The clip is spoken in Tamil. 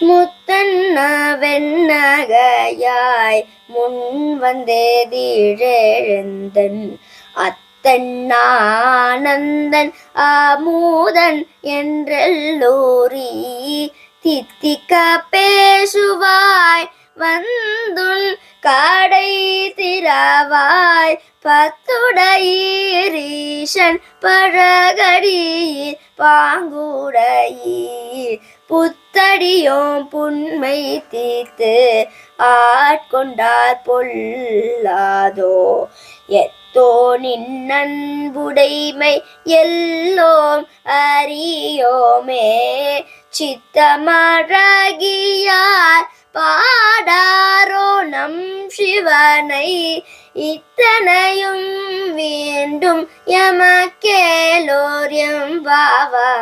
முத்தன்னா வெண்ணகையாய் முன் வந்தேதிழெழுந்தன் அத்தன்னானந்தன் ஆமூதன் என்றெல்லோரி தித்திக்க பேசுவாய் வந்துன் காடை திறவாய் பத்துடையீரீஷன் நீர் பாங்குடையீர் புத்தடியோம் புண்மை தீர்த்து ஆட்கொண்டார் பொல்லாதோ? எத்தோ நின்னன்புடைமை எல்லோம் அறியோமே? சித்தமழகியார் பாடாரோ நம் சிவனை? இத்தனையும் வேண்டும் எமக்கே எமக்கேலோர் எம்பாவாய்